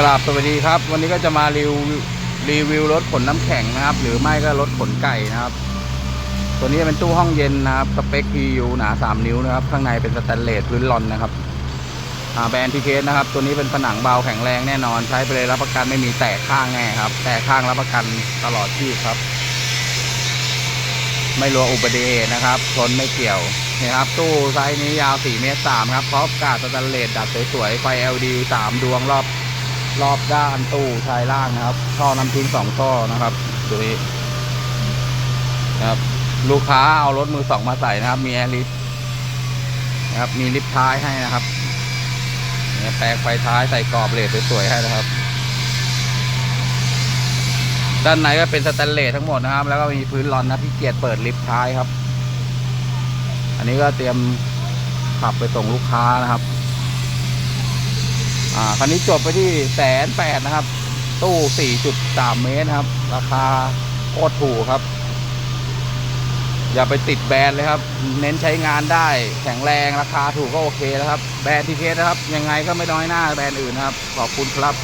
กราบสวัสดีครับ วันนี้ก็จะมารีวิวรีวิวรถขนน้ำแข็งนะครับ หรือไม่ก็รถขนไก่นะครับ ตัวนี้เป็นตู้ห้องเย็นนะครับสเปค PU หนา 3 นิ้วนะครับ ข้างในเป็นสแตนเลสพื้นลอนนะครับแบรนด์ทีเคสนะครับ ตัวนี้เป็นผนังเบาแข็งแรงแน่นอน ใช้ไปเลยรับประกันไม่มีแตกข้างแน่ครับ แตกข้างรับประกันตลอดชีพครับ ไม่รัวอุบัติเหตุนะครับชนไม่เกี่ยวนี่ครับตู้ไซส์นี้ยาว4เมตร3ครับพร้อมกาดสแตนเลสดัดสวยๆไฟ LED 3 ดวงรอบ รอบด้านตู้ชายล่างนะครับท่อน้ำทิ้งสองท่อนะครับตัวนี้นะครับ ลูกค้าเอารถมือสองมาใส่นะครับ มีแอร์ลิฟต์นะครับ มีลิฟต์ท้ายให้นะครับเนี่ยแปลงไฟท้ายใส่กรอบเลสสวยๆให้นะครับ ด้านในก็เป็นสแตนเลสทั้งหมดนะครับ แล้วก็มีพื้นรอนนะที่เกียรเปิดลิฟต์ท้ายครับ อันนี้ก็เตรียมขับไปส่งลูกค้านะครับ อ่าคันนี้จบไปที่แสนแปดนะครับ ตู้ 4.3 เมตรนะครับ ราคาโคตรถูกครับ อย่าไปติดแบรนด์เลยครับ เน้นใช้งานได้แข็งแรงราคาถูกก็โอเคแล้วครับ แบรนด์ทีเคสนะครับ ยังไงก็ไม่น้อยหน้าแบรนด์อื่นนะครับ ขอบคุณครับ